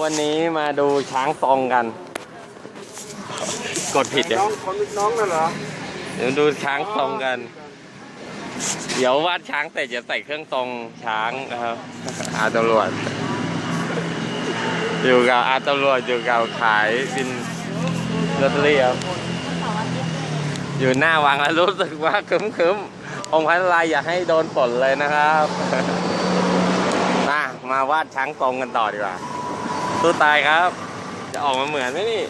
วันนี้มาดูช้างทรงกัน กดผิดเดี๋ยวน้องคนน้องนั่นเหรอเดี๋ยวดูช้างทรงกัน เดี๋ยววาดช้างเสร็จจะใส่เครื่องทรงช้างนะครับ อาตำรวจ อยู่กับอาตำรวจอยู่กับขายบินลอตเตอรี่ครับ อยู่หน้าวังแล้วรู้สึกว่าคึมคึมๆองค์พระนารายณ์อย่าให้โดนฝนเลยนะครับ มา มาวาดช้างทรงกันต่อดีกว่า สู้ตายครับ จะออกมาเหมือนไหมนี่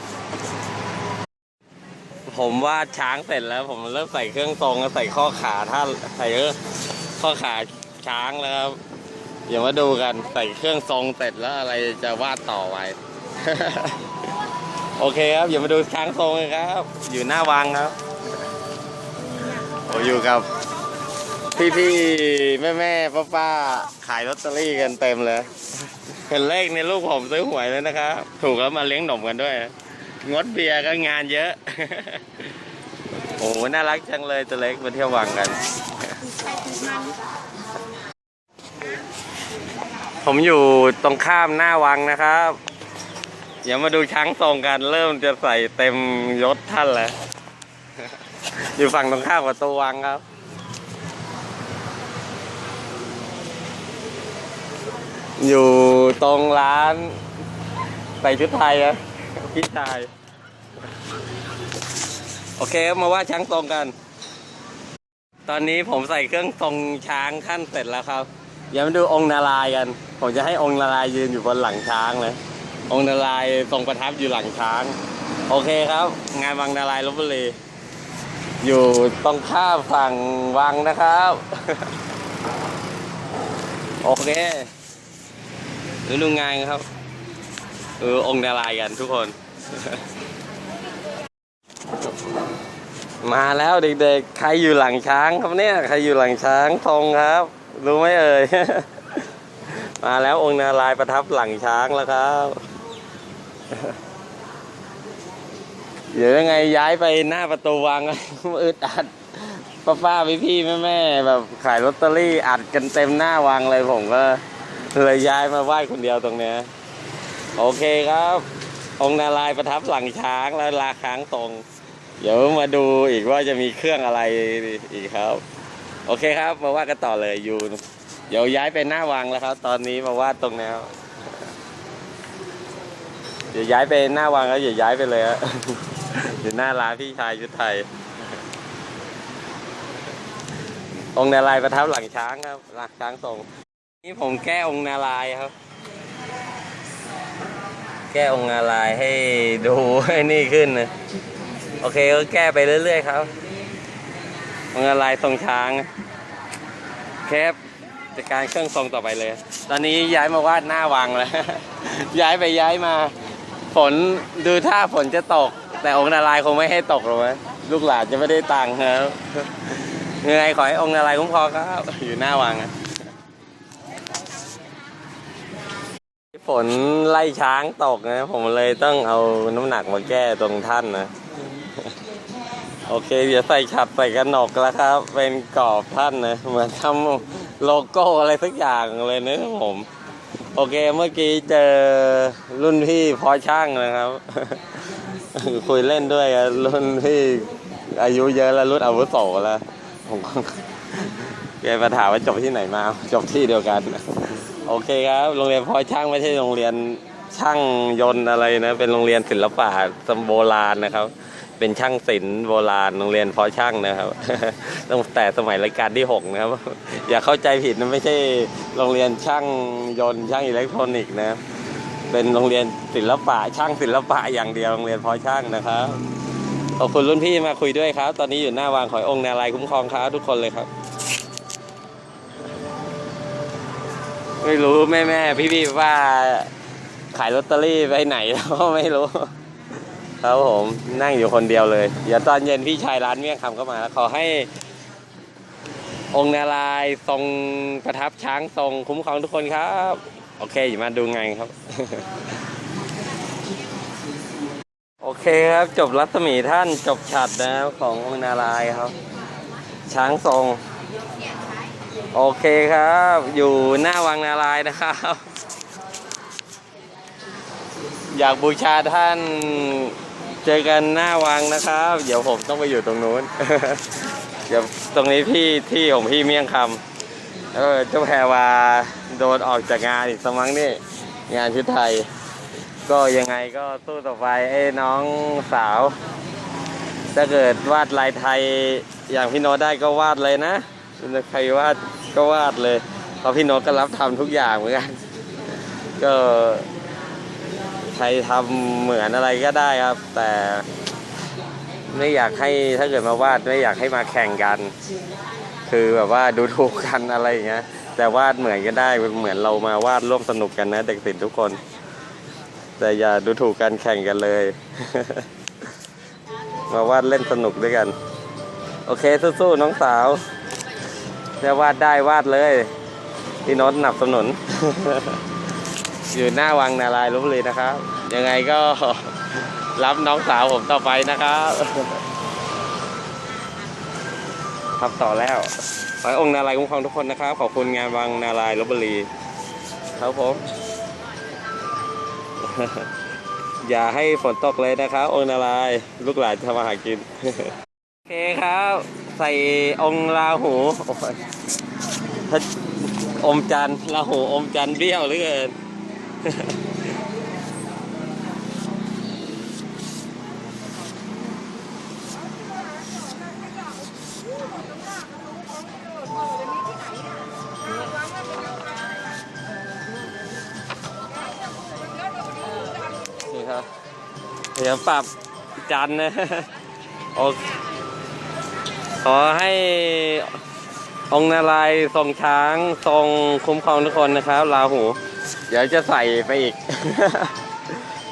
ผมวาดช้างเสร็จแล้ว ผมเริ่มใส่เครื่องทรงใส่ข้อขาท่าใส่ข้อขาช้างแล้วครับเดี๋ยวมาดูกันใส่เครื่องทรงเสร็จแล้วอะไรจะวาดต่อไว้ โอเคครับเดี๋ยวมาดูช้างทรงกันครับ อยู่หน้าวังครับโอ้อยู่กับ พี่พี่แม่แม่ป้าป้าขายลอตเตอรี่กันเต็มเลย เห็นเลขในลูกผมซื้อหวยเลยนะครับ ถูกแล้วมาเลี้ยงหนมกันด้วย งดเบียร์ก็งานเยอะ โอ้น่ารักจังเลยตัวเล็กมาเที่ยววังกัน ผมอยู่ตรงข้ามหน้าวังนะครับเดี๋ยวมาดูช้างทรงกันเริ่มจะใส่เต็มยศท่านแล้ว อยู่ฝั่งตรงข้ามกับตัววังครับ อยู่ตรงร้านใส่ชุดไทยนะพี่ชายโอเคครับมาว่าช้างทรงกัน ตอนนี้ผมใส่เครื่องทรงช้างขั้นเสร็จแล้วครับเดี๋ยวมาดูองค์นารายกัน ผมจะให้องค์นารายยืนอยู่บนหลังช้างเลยองค์นารายทรงประทับอยู่หลังช้าง โอเคครับ งานวังนารายลบบุรีอยู่ตรงข้ามฝั่งวังนะครับ โอเค ดูดูงานครับ เออ องค์นารายกันทุกคน มาแล้วเด็กๆ ใครอยู่หลังช้างครับเนี่ย ใครอยู่หลังช้างทรงครับ รู้ไหมเอ่ย มาแล้วองค์นาราย์ประทับหลังช้างแล้วครับเดี๋ยวยังไงย้ายไปหน้าประตูวังอึดอัดป้าป้าพี่พี่แม่แม่ๆแบบขายลอตเตอรี่อัดกันเต็มหน้าวังเลยผมก็ เลยย้ายมาไหว้คนเดียวตรงเนี้ยโอเคครับ องค์นารายประทับหลังช้างแล้วลาค้างตรง เดี๋ยวมาดูอีกว่าจะมีเครื่องอะไรอีกครับ โอเคครับมาว่ากันต่อเลยอยู่ เดี๋ยวย้ายไปหน้าวังแล้วครับ ตอนนี้มาวาดตรงแนวเดี๋ยวย้ายไปหน้าวังแล้วอย่าย้ายไปเลยฮะอยู่หน้าร้านพี่ชายยุทธไทย องค์นารายประทับหลังช้างครับหลังช้างทรง นี่ผมแก้องค์นารายครับ แก้องค์นารายให้ดูให้นี่ขึ้นนะโอเคก็แก้ไปเรื่อย ๆ ครับองค์นารายทรงช้างแคบจัดการเครื่องทรงต่อไปเลย ตอนนี้ย้ายมาวาดหน้าวังแล้ว ย้ายไปย้ายมาฝนดูท่าฝนจะตก แต่องค์นารายคงไม่ให้ตกหรอกมั้งลูกหลานจะไม่ได้ตังค์ครับยังไงขอให้องค์นารายคุ้มครองครับอยู่หน้าวังอะ ฝนไล่ช้างตกนะ ผมเลยต้องเอาน้ำหนักมาแก้ตรงท่านนะ โอเค เดี๋ยวใส่ฉับใส่กระหนกแล้วครับ เป็นกรอบท่านนะเหมือนทำโลโก้อะไรสักอย่างเลยนะผม โอเคเมื่อกี้เจอรุ่นพี่พอช่างนะครับ คุยเล่นด้วยกันรุ่นพี่อายุเยอะแล้วรุ่นอาวุโสแล้วผมก็แกมาถามว่าจบที่ไหนมา จบที่เดียวกัน โอเคครับ โรงเรียนพอช่างไม่ใช่โรงเรียนช่างยนต์อะไรนะ เป็นโรงเรียนศิลปะสมโบราณนะครับ เป็นช่างศิลป์โบราณ โรงเรียนพอช่างนะครับ ตั้งแต่สมัยรัชกาลที่หกนะครับ อย่าเข้าใจผิดนะไม่ใช่โรงเรียนช่างยนต์ช่างอิเล็กทรอนิกส์นะ เป็นโรงเรียนศิลปะช่างศิลปะอย่างเดียวโรงเรียนพอช่างนะครับขอบคุณรุ่นพี่มาคุยด้วยครับ ตอนนี้อยู่หน้าวางขอยองค์นารายคุ้มครองครับทุกคนเลยครับ ไม่รู้แม่แม่พี่พี่ว่าขายลอตเตอรี่ไปไหนแล้วก็ไม่รู้ ครับผมนั่งอยู่คนเดียวเลย เดี๋ยวตอนเย็นพี่ชายร้านเมี่ยงคำก็มาแล้วขอให้ องค์นารายทรงประทับช้างทรงคุ้มครองทุกคนครับ โอเคอย่ามาดูงานครับ โอเคครับจบรัศมีท่านจบฉัดนะครับขององค์นารายครับ ช้างทรง โอเคครับ อยู่หน้าวังนารายนะครับ อยากบูชาท่านเจอกันหน้าวังนะครับ เดี๋ยวผมต้องไปอยู่ตรงนู้น เดี๋ยวตรงนี้พี่ที่ของพี่เมี่ยงคำเออเจ้าแพรวาโดนออกจากงานอีกสมั้งนี่งานชุดไทย ก็ยังไงก็สู้ต่อไปไอ้น้องสาว ถ้าเกิดวาดลายไทยอย่างพี่โนได้ก็วาดเลยนะ ใครวาดก็วาดเลยเพราะพี่น้ตก็รับทำทุกอย่างเหมือนกัน ก็ใครทำเหมือนอะไรก็ได้ครับ แต่ไม่อยากให้ถ้าเกิดมาวาดไม่อยากให้มาแข่งกัน คือแบบว่าดูถูกกันอะไรอย่างเงี้ยแต่วาดเหมือนก็ได้เหมือนเรามาวาดร่วมสนุกกันนะ เด็กศิลป์ทุกคน แต่อย่าดูถูกกันแข่งกันเลย มาวาดเล่นสนุกด้วยกัน โอเคสู้ๆน้องสาว จะวาดได้วาดเลยพี่โน้ตหนับสนุน อยู่หน้าวังนารายลบบุรีนะครับ ยังไงก็รับน้องสาวผมต่อไปนะครับทำต่อแล้วขอให้องค์นารายคุ้มครองทุกคนนะครับ ขอบคุณงานวังนารายลบบุรีครับผม อย่าให้ฝนตกเลยนะครับ องค์นารายลูกหลานทำมาหากิน โอเคครับ ส่องค์ราหูถ้าอมจันทร์ราหูอมจันเบี้ยวเหลือเกินนี่ครับเดี๋ยวปรับจันนะโอเค ขอให้องค์นารายณ์ทรงช้างทรงคุ้มครองทุกคนนะครับราหู เดี๋ยวจะใส่ไปอีก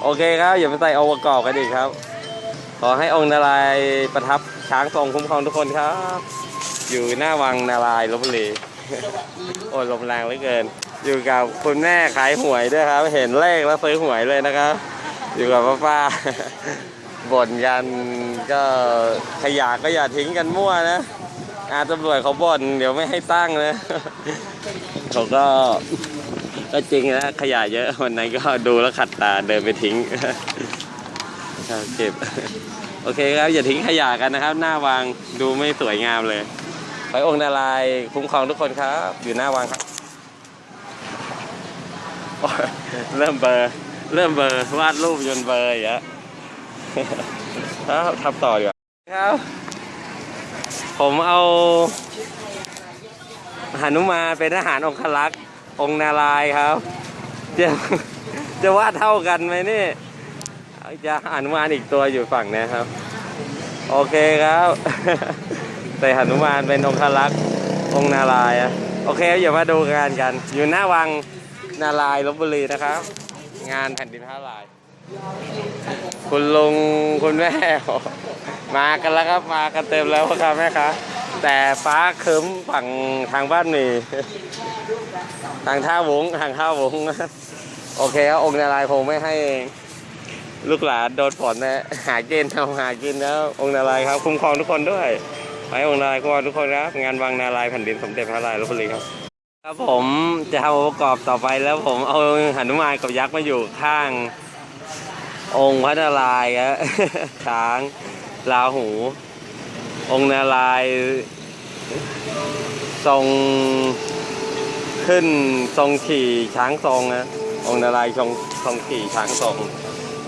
โอเคครับอย่าไปใส่องค์ประกอบกันอีกครับ ขอให้องค์นารายณ์ประทับช้างทรงคุ้มครองทุกคนครับ อยู่หน้าวังนารายณ์ลบบุรีโอ้ยลมแรงเหลือเกิน อยู่กับคุณแม่ขายหวยด้วยครับ เห็นเลขแล้วซื้อหวยเลยนะครับ อยู่กับป้าป้า บ่นกันก็ขยะก็อย่าทิ้งกันมั่วนะอาตำรวจเขาบ่นเดี๋ยวไม่ให้ตั้งนะเขาก็ก็จริงนะขยะเยอะวันนั้นก็ดูแล้วขัดตาเดินไปทิ้งเก็บโอเคครับอย่าทิ้งขยะกันนะครับ หน้าวางดูไม่สวยงามเลยขอให้องค์นารายคุ้มครองทุกคนครับ อยู่หน้าวางครับ เริ่มเบอร์ เริ่มเบอร์วาดรูปจนเบอร์อย่างเงี้ย ครับทำต่อดีกว่าครับ ผมเอาหนุมานเป็นทหารองคลักษ์องค์นารายณ์ครับ จะจะวาดเท่ากันไหมนี่ จะหนุมานอีกตัวอยู่ฝั่งเนี้ยครับ โอเคครับ แต่หนุมานเป็นองคลักษ์องค์นารายณ์อะโอเคเดี๋ยวมาดูงานกัน อยู่หน้าวังนารายณ์ลบบุรีนะครับ งานแผ่นดินพระลาย คุณลุงคุณแม่ มากันแล้วครับมากันเต็มแล้วครับแม่ครับแต่ฟ้าครึ้มฝั่งทางบ้านหมีทางท่าวงทางท่าวงโอเคครับองค์นารายคงไม่ให้ลูกหลานโดนฝนนะหากินทำหากินแล้วองค์นารายครับ คุ้มครองทุกคนด้วยไปองค์นารายคุ้มครองทุกคนครับงานวังนารายแผ่นดินสมเด็จพระนารายณ์ลพบุรีครับครับผมจะทำองค์ประกอบต่อไปแล้วผมเอาหนุมานกับยักษ์มาอยู่ข้าง องค์พระนารายณ์ครับ ช้างราหู องค์นารายณ์ทรงขึ้นทรงขี่ช้างทรงนะองค์นารายณ์ทรงทรงขี่ช้างทรง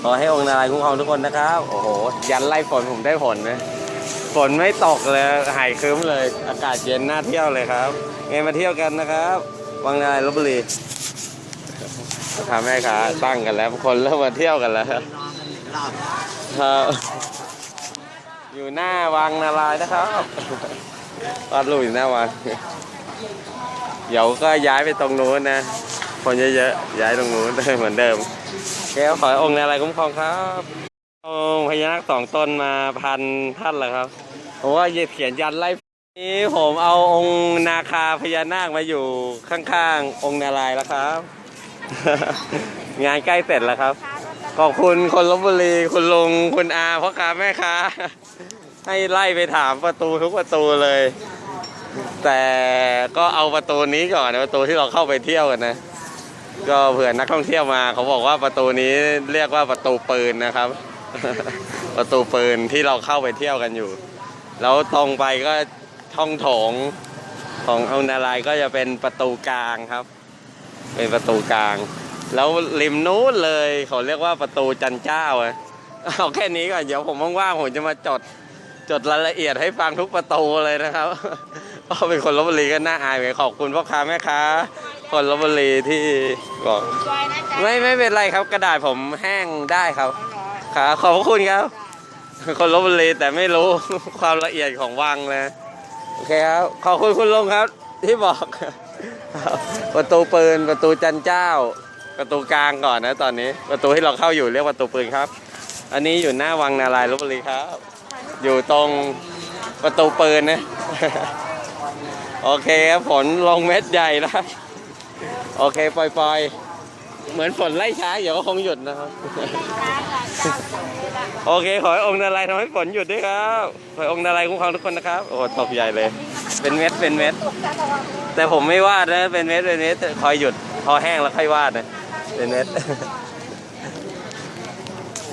ขอให้องค์นารายณ์คุ้มครองทุกคนนะครับ โอ้โห ยันไล่ฝนผมได้ผลนะ ฝนไม่ตกเลยหายครึ้มเลย อากาศเย็นน่าเที่ยวเลยครับไงมาเที่ยวกันนะครับ วังนารายณ์ลบบุรี พ่อค้าแม่ค้าตั้งกันแล้ว คนเริ่มมาเที่ยวกันแล้วครับอยู่หน้าวังนารายนะครับวาดรูปอยู่หน้าวังเดี๋ยวก็ย้ายไปตรงนู้นนะ คนเยอะๆ ย้ายตรงนู้นเหมือนเดิม แก้วขอองค์นารคุ้มครองครับองค์พญานาคสองตนมาพันท่านเหรอครับผมว่าเขียนยันไล่นี้ผมเอาองค์นาคาพญานาคมาอยู่ข้างๆ องค์นารายแล้วครับ งานใกล้เสร็จแล้วครับ ขอบคุณคนลบบุรีคุณลุงคุณอาพ่อค้าแม่ค้า ให้ไล่ไปถามประตูทุกประตูเลย แต่ก็เอาประตูนี้ก่อนนะประตูที่เราเข้าไปเที่ยวกันนะ ก็เผื่อนักท่องเที่ยวมาเขาบอกว่าประตูนี้เรียกว่าประตูปืนนะครับ ประตูปืนที่เราเข้าไปเที่ยวกันอยู่ แล้วตรงไปก็ช่องโถงขององค์นารายณ์ก็จะเป็นประตูกลางครับ เป็นประตูกลาง แล้วริมนู้นเลยเขาเรียกว่าประตูจันเจ้าอะเอาแค่นี้ก่อนเดี๋ยวผมว่างๆผมจะมาจดจดรายละเอียดให้ฟังทุกประตูเลยนะครับเพราะเป็นคนลบบุรีก็น่าอายเหมือนขอบคุณพ่อค้าแม่ค้าคนลบบุรีที่บอกไม่ไม่เป็นไรครับกระดาษผมแห้งได้ครับครับขอบคุณครับ คนลบบุรีแต่ไม่รู้ความละเอียดของวังเลยโอเคครับขอบคุณคุณลุงครับที่บอก ประตูปืนประตูจันเจ้า ประตูกลางก่อนนะตอนนี้ ประตูที่เราเข้าอยู่เรียกว่าประตูปืนครับ อันนี้อยู่หน้าวังนารายลบบุรีครับ อยู่ตรงประตูปืนนะโอเคครับฝนลงเม็ดใหญ่แล้วโอเคปล่อยๆ เหมือนฝนไล่ช้าเดี๋ยวก็คงหยุดนะครับ โอเค ขอให้องค์นารายณ์ทำให้ฝนหยุดด้วยครับ ขอให้องค์นารายณ์คุ้มครองทุกคนนะครับ โอ้โหตกใหญ่เลย เป็นเม็ดเป็นเม็ด แต่ผมไม่วาดนะ เป็นเม็ดเป็นเม็ดคอยหยุดพอแห้งแล้วค่อยวาดนะ เป็นเม็ด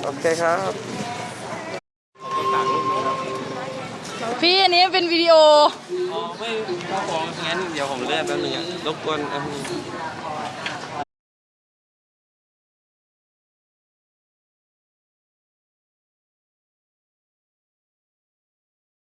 โอเคครับ พี่อันนี้เป็นวิดีโอ อ๋อ ไม่ต้องฟ้องงั้น เดี๋ยวผมเลื่อนแป๊บนึงอะรบกวนอันนี้